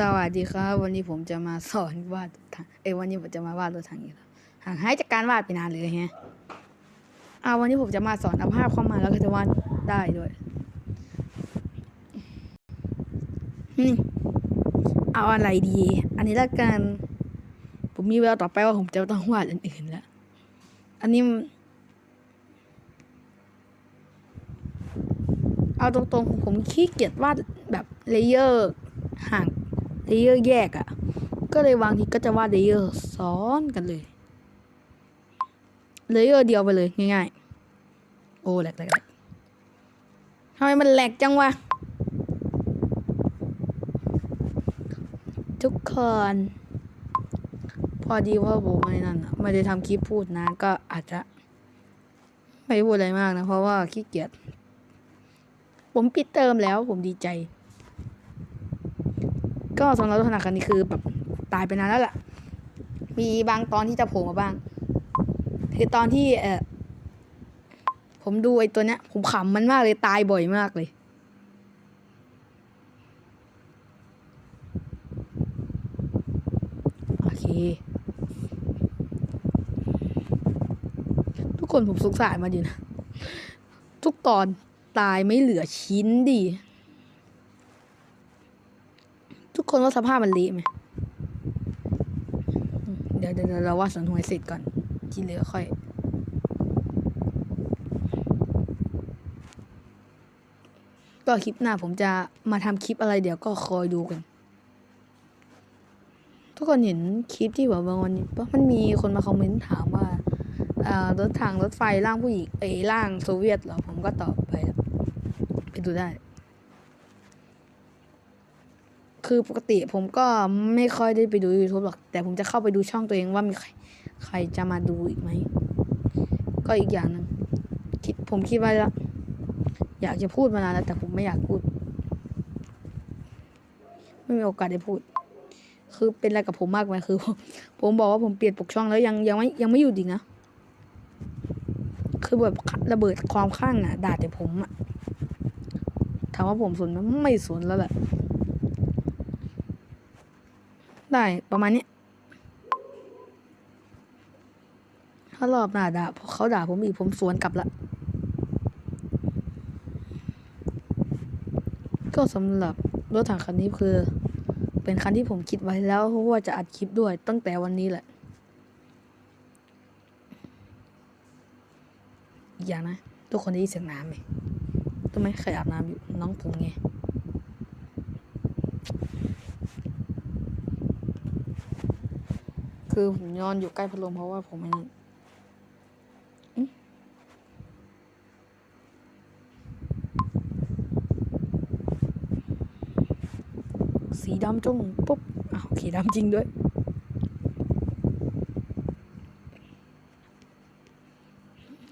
สวัสดีครับ วันนี้ผมจะมาสอนวาดรถถังเอ้วันนี้ผมจะมาวาดรถถังอีกแล้วห่างหายจากการวาดไปนานเลยฮะอ่าวันนี้ผมจะมาสอนเอาภาพเข้ามาแล้วก็จะวาดได้ด้วยอืมเอาอะไรดี อันนี้ละกัน ผมมีเวลาต่อไปว่าผมจะต้องวาดอันอื่นแล้วอันนี้ เอาตรงๆผมขี้เกียจวาดแบบเลเยอร์ห่าง เลเยอร์แยกอะ่ะ ก็เลยวางทีก็จะวาดเลเยอร์ซ้อนกันเลย เลเยอร์เดียวไปเลยง่ายๆ โอ้แหลกแหลกทำไมมันแหลกจังวะ ทุกคน พอดีว่าผมไม่นั่นไม่ได้ทำคลิปพูดนานก็อาจจะ ไม่พูดอะไรมากนะ เพราะว่าขี้เกียจผมปิดเติมแล้วผมดีใจ ก็สำหรับรถธนาคารนี้คือแบบตายไปนานแล้วล่ะ มีบางตอนที่จะโผล่มาบ้าง คือตอนที่เออผมดูไอ้ตัวเนี้ย ผมขำมันมากเลยตายบ่อยมากเลยโอเค ทุกคนผมสงสารมาดีนะ ทุกตอนตายไม่เหลือชิ้นดิ ทุก คนว่าสภาพมันเละไหมเดี๋ยวเดี๋ยวเดี๋ยวเราว่าสวนหวยเสร็จก่อน ที่เหลือค่อยก็คลิปหน้าผมจะมาทำคลิปอะไรเดี๋ยวก็คอยดูกัน ทุกคนเห็นคลิปที่แบบวันนี้ปะมันมีคนมาคอมเมนต์ถามว่ารถทางรถไฟร่างผู้หญิงเอยร่างโซเวียตเหรอ ผมก็ตอบไป ไปดูได้ คือปกติผมก็ไม่ค่อยได้ไปดู YouTube หรอก แต่ผมจะเข้าไปดูช่องตัวเองว่ามีใครใครจะมาดูอีกไหม ก็อีกอย่างหนึ่งคิดผมคิดไว้แล้ว อยากจะพูดมานานแล้ว แต่ผมไม่อยากพูด ไม่มีโอกาสได้พูด คือเป็นอะไรกับผมมากไหมคือผมผมบอกว่าผมเปลี่ยนปกช่องแล้วยังยังไม่ยังไม่หยุดอีกนะ คือแบบระเบิดความข้างอะด่าแต่ผมอะถามว่าผมสนไหมไม่สนแล้วแหละ ได้ประมาณนี้ถ้ารอบหน้าด่าเขาด่าผมอีกผมสวนกลับละ ก็สำหรับรถถังคันนี้คือ เป็นคันที่ผมคิดไว้แล้วว่าจะอัดคลิปด้วยตั้งแต่วันนี้แหละอีกอย่างนะ ทุกคนได้ยินเสียงน้ำไหมทำไมใครอาบน้ำอยู่น้องผมไง คือผมนอนอยู่ใกล้พัดลมเพราะว่าผมไม่นั่นอืมสีดำจงปุ๊บอ้าวสีดำจริงด้วย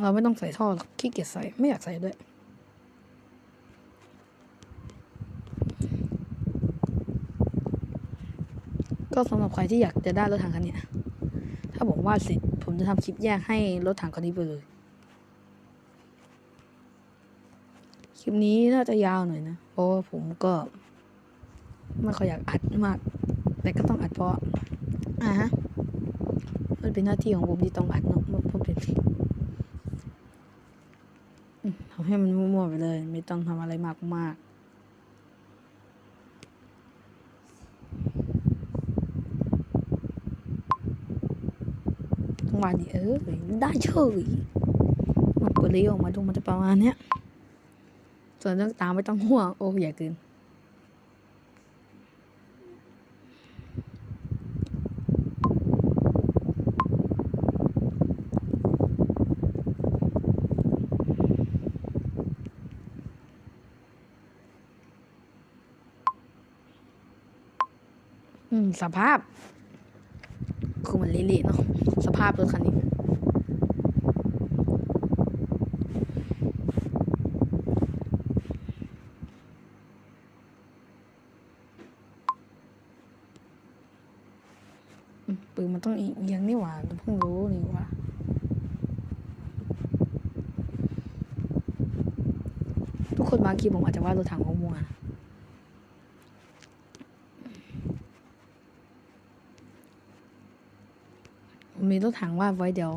เราไม่ต้องใส่ท่อหรอกขี้เกียจใส่ไม่อยากใส่ด้วย ก็สำหรับใครที่อยากจะได้รถถังคันเนี้ยถ้าผมวาดเสร็จผมจะทำคลิปแยกให้รถถังคันนี้ไปเลย คลิปนี้น่าจะยาวหน่อยนะ เพราะว่าผมก็ไม่ค่อยอยากอัดมาก แต่ก็ต้องอัดเพราะอ่าฮะมันเป็นหน้าที่ของผมที่ต้องอัดเนาะเพราะเป็นอืมทำให้มันมั่วๆไปเลย ไม่ต้องทำอะไรมากมากๆจังห วะนี้เออได้เฉยมันเปิดเลยออกมาดูมันจะประมาณเนี้ยส่วนเรื่องตามไม่ต้องห่วงโอ้ใหญ่เกินอืมสภาพ คือมันเละๆเนาะสภาพรถคันนี้ปืนมันต้องเอียงนี่หว่าเพิ่งรู้นี่หว่าทุกคนบางทีผมอาจจะว่ารถถังมั่วๆนะ ผ มมีรถถังวาดไว้เดี๋ยว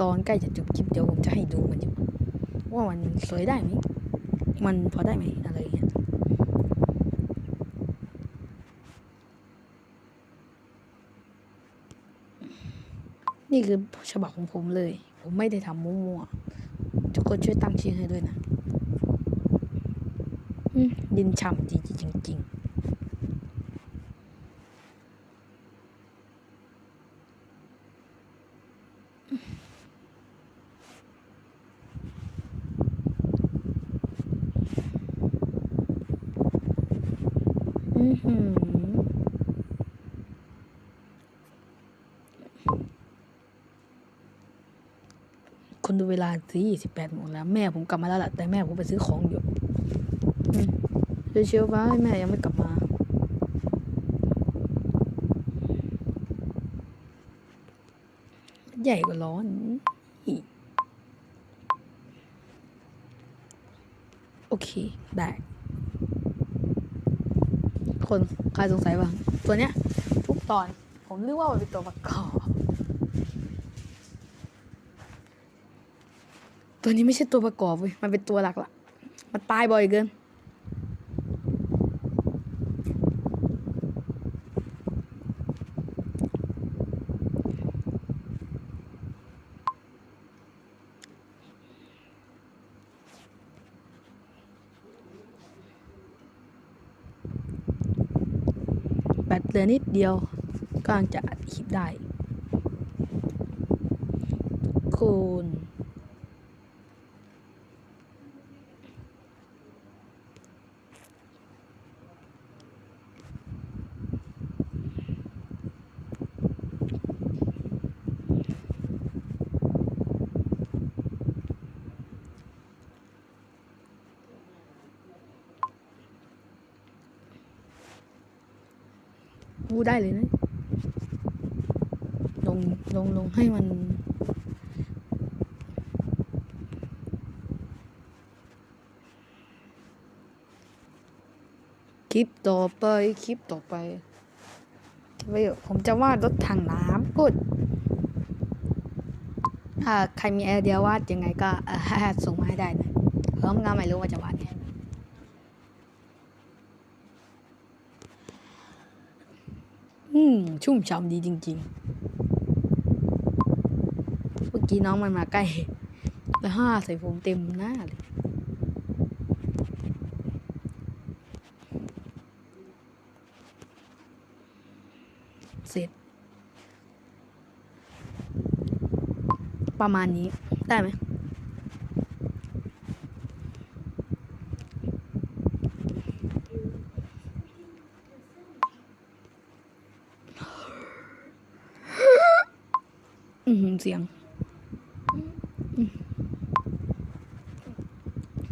ตอนใกล้จะจบคลิปเดี๋ยวผมจะให้ดูมันอยู่ว่ามันสวยได้ไหมมันพอได้ไหมอะไรอย่างเงี้ยนี่คือฉบับของผมเลย ผมไม่ได้ทำมั่วๆทุกคนช่วยตั้งชื่อให้ด้วยนะ ดินฉ่ำจริงๆจริง ๆ อือหือคนดูเวลาสี่สิบแปดโมงแล้ว แม่ผมกลับมาแล้วล่ะ แต่แม่ผมไปซื้อของอยู่อืมเชียวๆไปแม่ยังไม่กลับมา ใหญ่กว่าร้อนอีกโอเค ได้ คนใครสงสัยบ้างตัวเนี้ย ทุกตอนผมนึกว่ามันเป็นตัวประกอบตัวนี้ไม่ใช่ตัวประกอบเว้ยมันเป็นตัวหลักละมันตายบ่อยเกิน บตเหลือนิดเดียวก็จะอัดคลิปได้ คูณ พูดได้เลยนะ ลง ลง ลงให้มันคลิปต่อไป คลิปต่อไปไว้เดี๋ยวผมจะวาดรถถังน้ำกุดถ้าใครมีไอเดียวาดยังไงก็ส่งมาให้ได้นะเพราะงานไม่รู้ว่าจะวาดไงอื มชุ่มฉ่ำดีจริง ๆ เมื่อกี้น้องมันมาใกล้แล้วห้าใส่ผมเต็มหน้าเลยเสร็จ ประมาณนี้ได้ไหม อือหือเสียง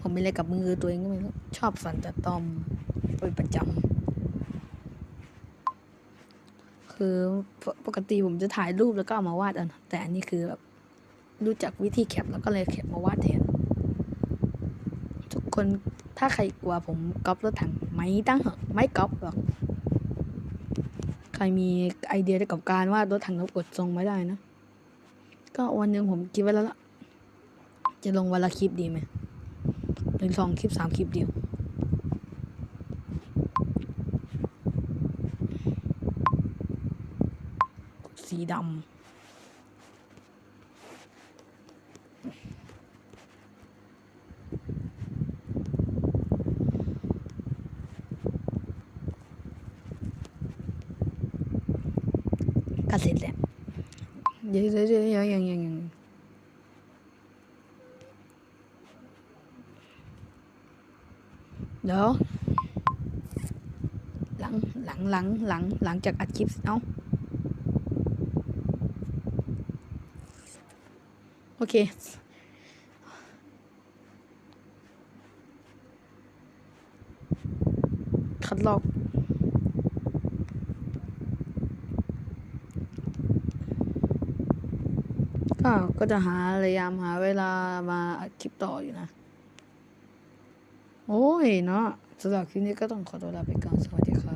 ผมเป็นอะไรกับมือตัวเองก็ไม่รู้ชอบสั่นแต่ตอมเป็นประจำคือปกติผมจะถ่ายรูปแล้วก็เอามาวาดอะแต่อันนี้คือแบบรู้จักวิธีแคปแล้วก็เลยแคปมาวาดแทนทุกคนถ้าใครกลัวผมก๊อปรถถังไม่ตั้งเหอะไม่ก๊อปหรอก ใครมีไอเดียเกี่ยวกับการวาดรถถังก็กดทรงไม่ได้นะ ก็วันหนึ่งผมคิดไว้แล้วล่ะ จะลงวันละคลิปดีไหมหรือสองคลิปสามคลิปเดียวสีดำก็เสร็จแล้ว เดี๋ยวเดี๋ยวเดี๋ยวยังยังยังยังเดี๋ยวหลังหลังหลังหลังหลังจากอัดคลิปเอ้า โอเค คัดลอก ก็ก็จะหาพยายามหาเวลามาอัดคลิปต่ออยู่นะ โอ้ยเนาะสำหรับคลิปนี้ก็ต้องขอตัวลาไปก่อน สวัสดีครับ